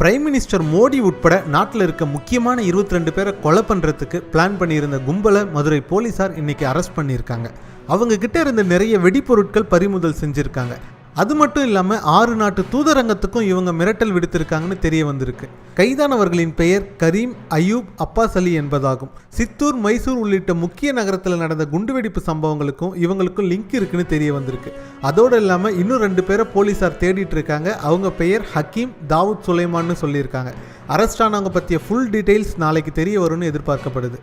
Prime minister Modi உட்பட நாட்டில் இருக்க முக்கியமான 22 பேரை கொலை பண்ணுறதுக்கு பிளான் பண்ணியிருந்த கும்பலை மதுரை போலீசார் இன்னைக்கு அரெஸ்ட் பண்ணியிருக்காங்க. அவங்க கிட்ட இருந்த நிறைய வெடிப்பொருட்கள் பறிமுதல் செஞ்சுருக்காங்க. அது மட்டும் இல்லாமல் ஆறு நாட்டு தூதரங்கத்துக்கும் இவங்க மிரட்டல் விடுத்திருக்காங்கன்னு தெரிய வந்திருக்கு. கைதானவர்களின் பெயர் கரீம் அயூப் அப்பாஸ் அலி என்பதாகும். சித்தூர் மைசூர் உள்ளிட்ட முக்கிய நகரத்தில் நடந்த குண்டுவெடிப்பு சம்பவங்களுக்கும் இவங்களுக்கும் லிங்க் இருக்குன்னு தெரிய வந்திருக்கு. அதோடு இல்லாமல் இன்னும் ரெண்டு பேரை போலீஸார் தேடிட்டு இருக்காங்க. அவங்க பெயர் ஹக்கீம் தாவூத் சுலைமான்னு சொல்லியிருக்காங்க. அரெஸ்ட் ஆனவங்க பற்றிய ஃபுல் டீட்டெயில்ஸ் நாளைக்கு தெரிய வரும்னு எதிர்பார்க்கப்படுது.